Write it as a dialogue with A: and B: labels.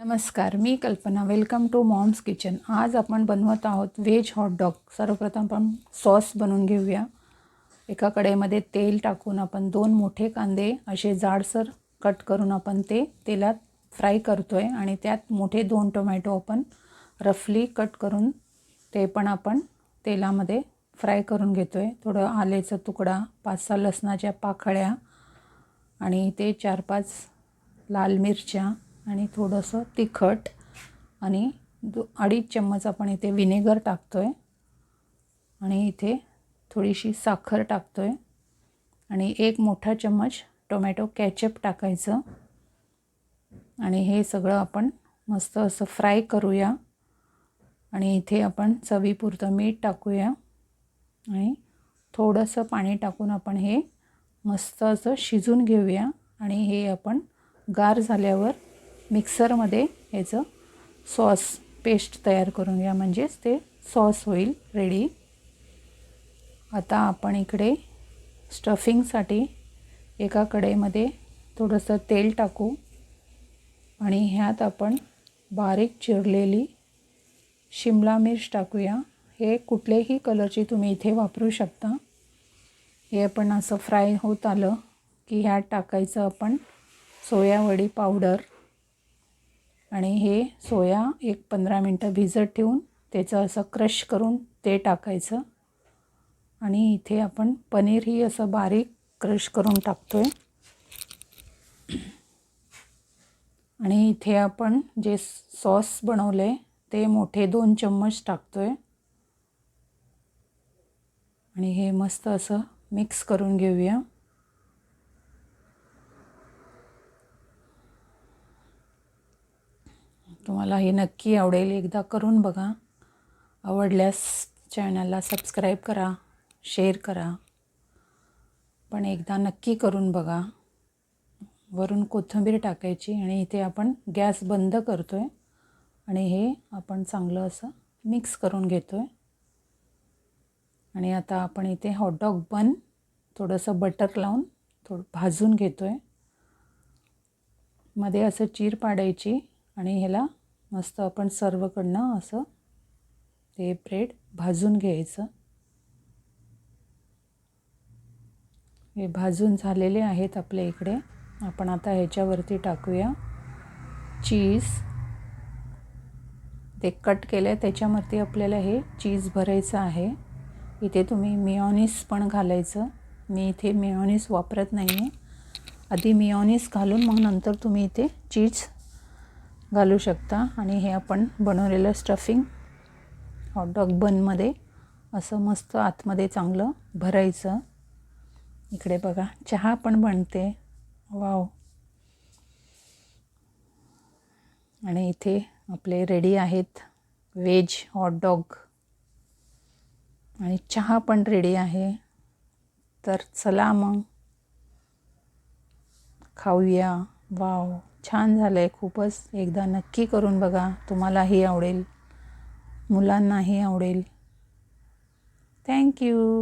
A: नमस्कार मी कल्पना. Welcome to moms kitchen आज आपण बनवत आहोत व्हेज हॉटडॉग सर्वप्रथम आपण सॉस बनवून घेऊया. एका कडेमध्ये तेल टाकून आपण दोन मोठे कांदे असे जाडसर कट करून आपण ते तेलात फ्राय करतो आहे आणि त्यात मोठे दोन टोमॅटो आपण रफली कट करून ते पण आपण तेलामध्ये फ्राय करून घेतो आहे थोडं आलेचा तुकडा पाच सहा लसणाच्या पाकळ्या आणि ते चार पाच लाल मिरच्या आणि थोडंसं तिखट आणि दो अडीच चम्मच आपण इथे विनेगर टाकतो आहे आणि इथे थोडीशी साखर टाकतो आहे आणि एक मोठा चम्मच टोमॅटो कॅचअप टाकायचं. आणि हे सगळं आपण मस्त असं फ्राय करूया. आणि इथे आपण चवीपुरतं मीठ टाकूया. आणि थोडंसं पाणी टाकून आपण हे मस्त असं शिजून घेऊया. आणि हे आपण गार झाल्यावर मिक्सरमध्ये ह्याचं सॉस पेस्ट तयार करून घ्या. म्हणजेच ते सॉस होईल रेडी आता आपण इकडे स्टफिंगसाठी एका कडेमध्ये थोडंसं तेल टाकू. आणि ह्यात आपण बारीक चिरलेली शिमला मिर्च टाकूया. हे कुठलेही कलरची तुम्ही इथे वापरू शकता. हे आपण असं फ्राय होत आलं की ह्यात टाकायचं आपण सोयावडी पावडर. आणि हे सोया एक पंधरा मिनटं भिजत ठेवून त्याचं असं क्रश करून ते टाकायचं. आणि इथे आपण पनीरही असं बारीक क्रश करून टाकतो आहे आणि इथे आपण जे सॉस बनवलं आहे ते मोठे दोन चम्मच टाकतो आहे आणि हे मस्त असं मिक्स करून घेऊया. तुम्हाला हे नक्की आवडेल. एकदा करून बघा. आवडल्यास चॅनलला सबस्क्राईब करा शेअर करा. पण एकदा नक्की करून बघा. वरून कोथिंबीर टाकायची आणि इथे आपण गॅस बंद करतो आहे आणि हे आपण चांगलं असं मिक्स करून घेतो आहे आणि आता आपण इथे हॉटडॉग बन थोडंसं बटर लावून थोडं भाजून घेतो आहे मध्ये असं चीर पाडायची. आणि ह्याला मस्त आपण सर्वकडनं असं ते ब्रेड भाजून घ्यायचं. हे भाजून झालेले आहेत आपल्या इकडे. आपण आता ह्याच्यावरती टाकूया. चीज. ते कट केलं आहे त्याच्यावरती आपल्याला हे चीज भरायचं आहे. इथे तुम्ही मिओनिस पण घालायचं. मी इथे मिओनिस वापरत नाही आहे आधी मिओनिस घालून मग नंतर तुम्ही इथे चीज घालू शकता. आणि हे आपण बनवलेलं स्टफिंग हॉटडॉग बनमध्ये असं मस्त आतमध्ये चांगलं भरायचं. इकडे बघा चहा पण बनते. वाव. आणि इथे आपले रेडी आहेत व्हेज हॉटडॉग आणि चहा पण रेडी आहे. तर चला मग. खाऊया. वाव छान झालं आहे खूपच. एकदा नक्की करून बघा तुम्हालाही आवडेल. मुलांनाही आवडेल. थँक्यू